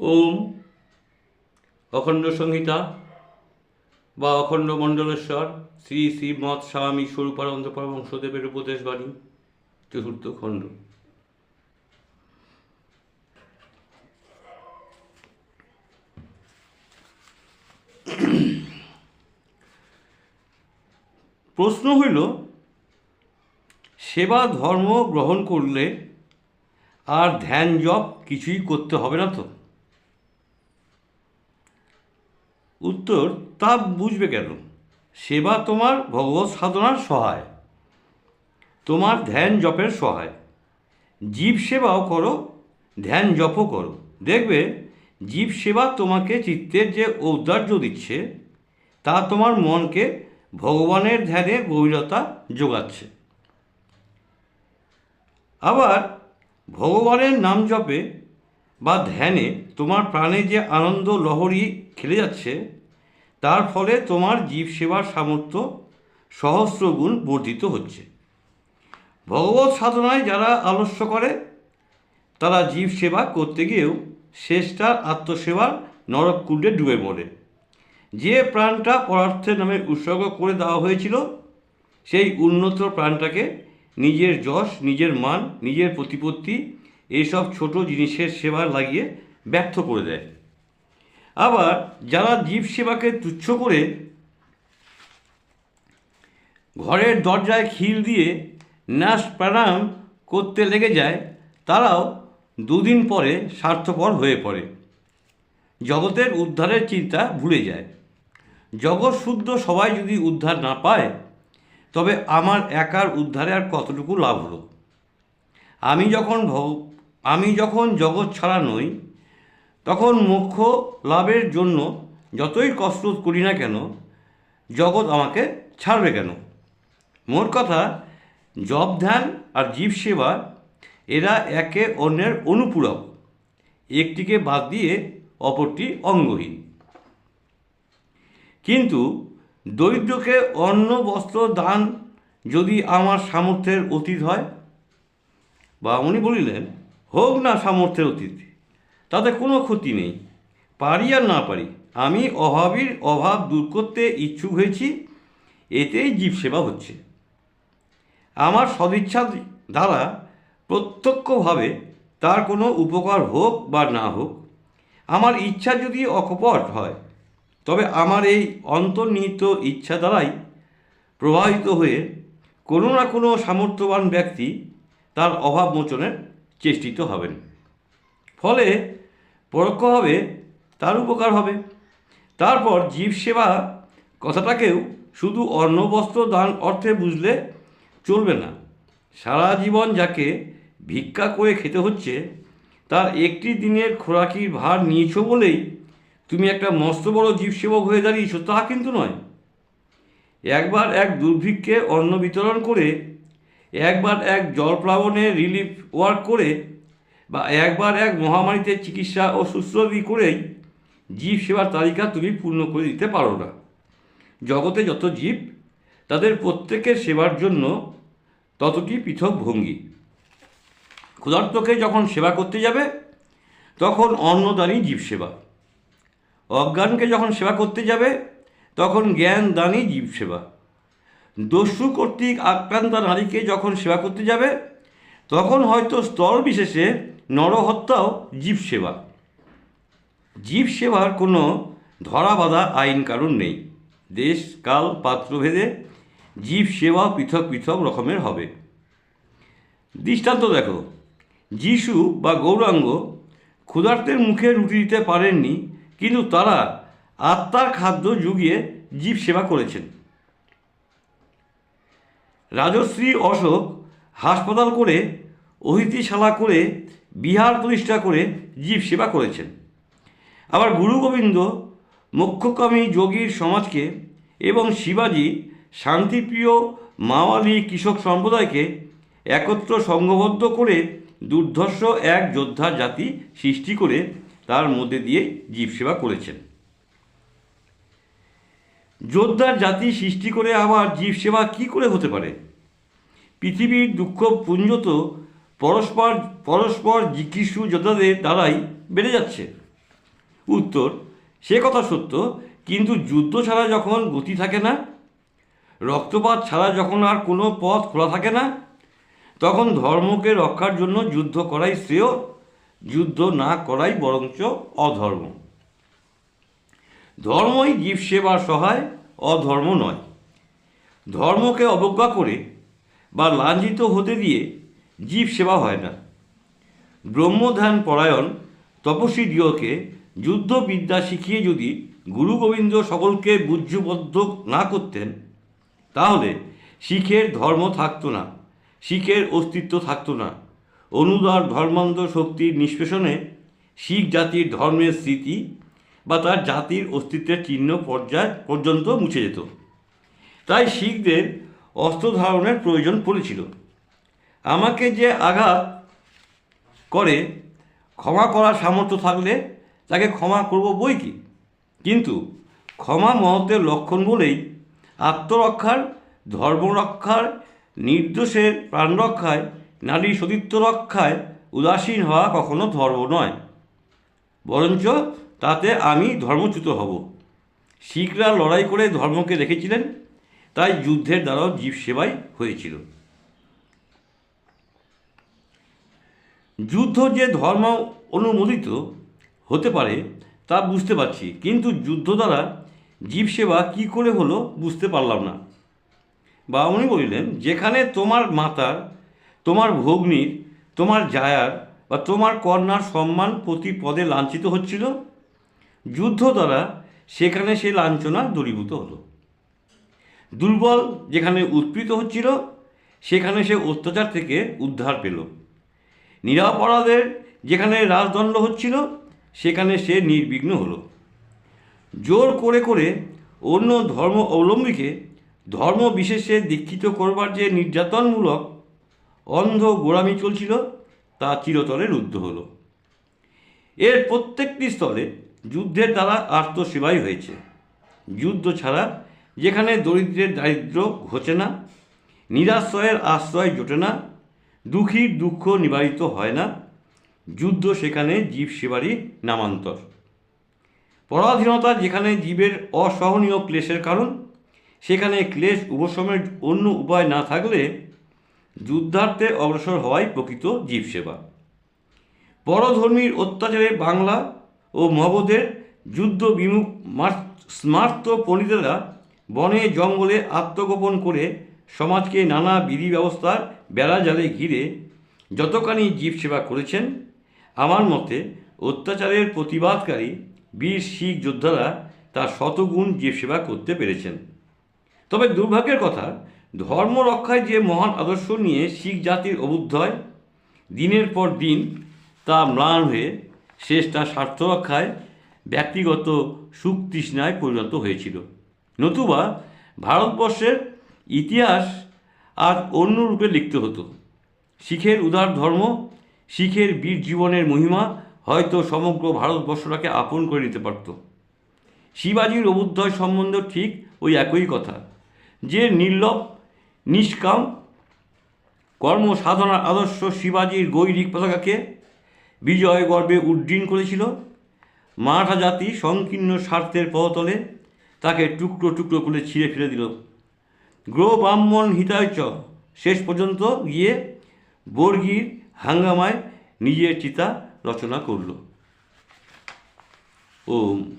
ওম অখণ্ড সংহিতা বা অখণ্ড মণ্ডলেশ্বর, শ্রী শ্রী মৎ স্বামী স্বরূপানন্দ পরমংশদেবের উপদেশ বাণী চতুর্থ খণ্ড। প্রশ্ন হইল, সেবা ধর্ম গ্রহণ করলে আর ধ্যান জপ কিছুই করতে হবে না তো? উত্তর, তা বুঝবে কেন? সেবা তোমার ভগবত সাধনার সহায়। তোমার ধ্যান জপের সহায়। জীব সেবাও করো, ধ্যান জপও করো। দেখবে, জীব সেবা তোমাকে চিত্তের যে ঔদার্য দিচ্ছে, তা তোমার মনকে ভগবানের ধ্যানে গভীরতা যোগাচ্ছে। আবার, ভগবানের নাম জপে বা ধ্যানে তোমার প্রাণে যে আনন্দ লহরী খেলে যাচ্ছে, তার ফলে তোমার জীব সেবার সামর্থ্য সহস্র গুণ বর্ধিত হচ্ছে। ভগবত সাধনায় যারা আলস্য করে, তারা জীব সেবা করতে গিয়েও শেষটার আত্মসেবার নরককুণ্ডে ডুবে মরে। যে প্রাণটা পরার্থের নামে উৎসর্গ করে দেওয়া হয়েছিল, সেই উন্নত প্রাণটাকে নিজের যশ, নিজের মান, নিজের প্রতিপত্তি এইসব ছোট জিনিসের সেবা লাগিয়ে ব্যর্থ করে দেয়। আবার যারা জীব সেবাকে তুচ্ছ করে ঘরের দরজায় খিল দিয়ে ন্যাস প্রাণায়াম করতে লেগে যায়, তারাও দুদিন পরে স্বার্থপর হয়ে পড়ে। জগতের উদ্ধারের চিন্তা ভুলে যায়। জগৎ শুদ্ধ সবাই যদি উদ্ধার না পায়, তবে আমার একার উদ্ধারে আর কতটুকু লাভ হলো? আমি যখন আমি যখন জগৎ ছাড়া নই, তখন মোক্ষ লাভের জন্য যতই কষ্ট করি না কেন, জগৎ আমাকে ছাড়বে কেন? মোট কথা জব ধ্যান আর জীব সেবা, এরা একে অন্যের অনুপূরক। একটিকে বাদ দিয়ে অপরটি অঙ্গহীন। কিন্তু দরিদ্রকে অন্ন, বস্ত্র, দান যদি আমার সামর্থ্যের অতীত হয়, বা উনি বলিলেন হোক না সামর্থ্যের অতীত, তাতে কোনো ক্ষতি নেই। পারি আর না পারি, আমি অভাবীর অভাব দূর করতে ইচ্ছুক হয়েছি, এতেই জীব সেবা হচ্ছে। আমার সদিচ্ছা দ্বারা প্রত্যক্ষভাবে তার কোনো উপকার হোক বা না হোক, আমার ইচ্ছা যদি অকপট হয়, তবে আমার এই অন্তর্নিহিত ইচ্ছা দ্বারাই প্রবাহিত হয়ে কোনো না কোনো সামর্থ্যবান ব্যক্তি তার অভাব মোচনের চেষ্টিত হবেন। ফলে পরোক্ষ হবে, তার উপকার হবে। তারপর জীব সেবা কথাটাকেও শুধু অন্ন, বস্ত্র, দান অর্থে বুঝলে চলবে না। সারা জীবন যাকে ভিক্ষা করে খেতে হচ্ছে, তার একটি দিনের খোরাকির ভার নিয়েছো বলেই তুমি একটা মস্ত বড় জীবসেবক হয়ে দাঁড়িয়েছো তা কিন্তু নয়। একবার এক দুর্ভিক্ষে অন্ন বিতরণ করে একবার এক জলপ্লাবনে রিলিফ ওয়ার্ক করে বা একবার এক মহামারীতে চিকিৎসা ও শুশ্রূষি করেই জীব সেবার তালিকা তুমি পূর্ণ করে দিতে পারো না। জগতে যত জীব, তাদের প্রত্যেকের সেবার জন্য ততটি পৃথক ভঙ্গি। ক্ষুধার্তকে যখন সেবা করতে যাবে, তখন অন্নদানই জীব সেবা। অজ্ঞানকে যখন সেবা করতে যাবে, তখন জ্ঞান দানই জীব সেবা। দস্যু কর্তৃক আক্রান্ত নারীকে যখন সেবা করতে যাবে, তখন হয়তো স্তর বিশেষে নরহত্যাও জীব সেবা। জীব সেবার কোনো ধরা বাঁধা আইন কারণ নেই। দেশ, কাল, পাত্রভেদে জীব সেবা পৃথক পৃথক রকমের হবে। দৃষ্টান্ত দেখো, যিশু বা গৌরাঙ্গ ক্ষুধার্তের মুখে রুটি দিতে পারেননি, কিন্তু তারা আত্মার খাদ্য যুগিয়ে জীব সেবা করেছেন। রাজশ্রী অশোক হাসপাতাল করে, অতিথিশালা করে, বিহার প্রতিষ্ঠা করে জীব সেবা করেছেন। আবার গুরু গোবিন্দ, মোক্ষকামী যোগীর সমাজকে এবং শিবাজি শান্তিপ্রিয় মাওয়ালি কৃষক সম্প্রদায়কে একত্র সংঘবদ্ধ করে দুর্ধর্ষ এক যোদ্ধা জাতি সৃষ্টি করে তার মধ্যে দিয়ে জীব সেবা করেছেন। যোদ্ধার জাতি সৃষ্টি করে আবার জীব সেবা কী করে হতে পারে? পৃথিবীর দুঃখ পুঞ্জ তো পরস্পর পরস্পর জিজ্ঞাসু যোদ্ধাদের দ্বারাই বেড়ে যাচ্ছে। উত্তর, সে কথা সত্য, কিন্তু যুদ্ধ ছাড়া যখন গতি থাকে না, রক্তপাত ছাড়া যখন আর কোনো পথ খোলা থাকে না, তখন ধর্মকে রক্ষার জন্য যুদ্ধ করাই শ্রেয়, যুদ্ধ না করাই বরঞ্চ অধর্ম। ধর্মই জীব সেবার সহায়, অধর্ম নয়। ধর্মকে অবজ্ঞা করে বা লাঞ্ছিত হতে দিয়ে জীব সেবা হয় না। ব্রহ্মধ্যান পরায়ণ তপস্বী দিওকে যুদ্ধবিদ্যা শিখিয়ে যদি গুরু গোবিন্দ সকলকে বুদ্ধবদ্ধ না করতেন, তাহলে শিখের ধর্ম থাকতো না, শিখের অস্তিত্ব থাকতো না। অনুদার ধর্মান্ধ শক্তির নিষ্পেষণে শিখ জাতির ধর্মের স্মৃতি বা তার জাতির অস্তিত্বের চিহ্ন পর্যায় পর্যন্ত মুছে যেত। তাই শিখদের অস্ত্র ধারণের প্রয়োজন পড়েছিল। আমাকে যে আঘাত করে ক্ষমা করার সামর্থ্য থাকলে তাকে ক্ষমা করব বই কি? কিন্তু ক্ষমা মহত্বের লক্ষণ বলেই আত্মরক্ষার, ধর্মরক্ষার, নির্দোষের প্রাণরক্ষায়, নারী সতীত্ব রক্ষায় উদাসীন হওয়া কখনো ধর্ম নয়। বরঞ্চ তাতে আমি ধর্মচ্যুত হব। শিখরা লড়াই করে ধর্মকে রেখেছিলেন তাই যুদ্ধের দ্বারাও জীব সেবাই হয়েছিল। যুদ্ধ যে ধর্ম অনুমোদিত হতে পারে, তা বুঝতে পারছি, কিন্তু যুদ্ধ দ্বারা জীব সেবা কী করে হলো বুঝতে পারলাম না। বা উনি বলিলেন, যেখানে তোমার মাতার, তোমার ভগ্নীর, তোমার জায়ার বা তোমার কন্যার সম্মান প্রতি পদে লাঞ্ছিত হচ্ছিল যুদ্ধ দ্বারা সেখানে সে লাঞ্ছনা দূরীভূত হলো। দুর্বল যেখানে উৎপীড়িত হচ্ছিল, সেখানে সে অত্যাচার থেকে উদ্ধার পেল। নিরাপরাধের যেখানে রাজদণ্ড হচ্ছিল, সেখানে সে নির্বিঘ্ন হলো। জোর করে করে অন্য ধর্ম অবলম্বীকে ধর্ম বিশেষে দীক্ষিত করবার যে নির্যাতনমূলক অন্ধ গোড়ামি চলছিল, তা চিরতরে রুদ্ধ হলো। এর প্রত্যেকটি স্থলে যুদ্ধের দ্বারা আত্মসেবাই হয়েছে। যুদ্ধ ছাড়া যেখানে দরিদ্রের দারিদ্র ঘোচে না, নিরাশ্রয়ের আশ্রয় জোটে না দুঃখীর দুঃখ নিবারিত হয় না, যুদ্ধ সেখানে জীব সেবারই নামান্তর। পরাধীনতা যেখানে জীবের অসহনীয় ক্লেশের কারণ, সেখানে ক্লেশ উপশমের অন্য উপায় না থাকলে যুদ্ধার্থে অগ্রসর হওয়াই প্রকৃত জীব সেবা। পরধর্মীর অত্যাচারে বাংলা ও মগধের যুদ্ধ বিমুখ স্মার্ত পণ্ডিতেরা বনে জঙ্গলে আত্মগোপন করে সমাজকে নানা বিধি ব্যবস্থার বেড়া জালে ঘিরে যতখানি জীব সেবা করেছেন, আমার মতে অত্যাচারের প্রতিবাদকারী বীর, শিখ যোদ্ধারা তার শতগুণ জীব সেবা করতে পেরেছেন। তবে দুর্ভাগ্যের কথা, ধর্ম রক্ষায় যে মহান আদর্শ নিয়ে শিখ জাতির অবুদ্ধয় দিনের পর দিন তা ম্লান হয়ে শেষ তার স্বার্থ রক্ষায় ব্যক্তিগত সুখ তৃষ্ণায় পরিণত হয়েছিল। নতুবা ভারতবর্ষের ইতিহাস আর অন্য রূপে লিখতে হতো। শিখের উদার ধর্ম, শিখের বীর জীবনের মহিমা হয়তো সমগ্র ভারতবর্ষটাকে আপন করে নিতে পারত। শিবাজির অবুদ্ধয় সম্বন্ধে ঠিক ওই একই কথা, যে নির্লভ নিষ্কাম কর্ম সাধনার আদর্শ শিবাজির গৈরিক পতাকাকে বিজয় গর্বে উড্ডীন করেছিল। মারাঠা জাতি সংকীর্ণ স্বার্থের পদতলে তাকে টুকরো টুকরো করে ছিঁড়ে ফেলে দিল। গ্রো ব্রাহ্মণ হিতায় শেষ পর্যন্ত গিয়ে বর্গীর হাঙ্গামায় নিজের চিতা রচনা করল। ওম।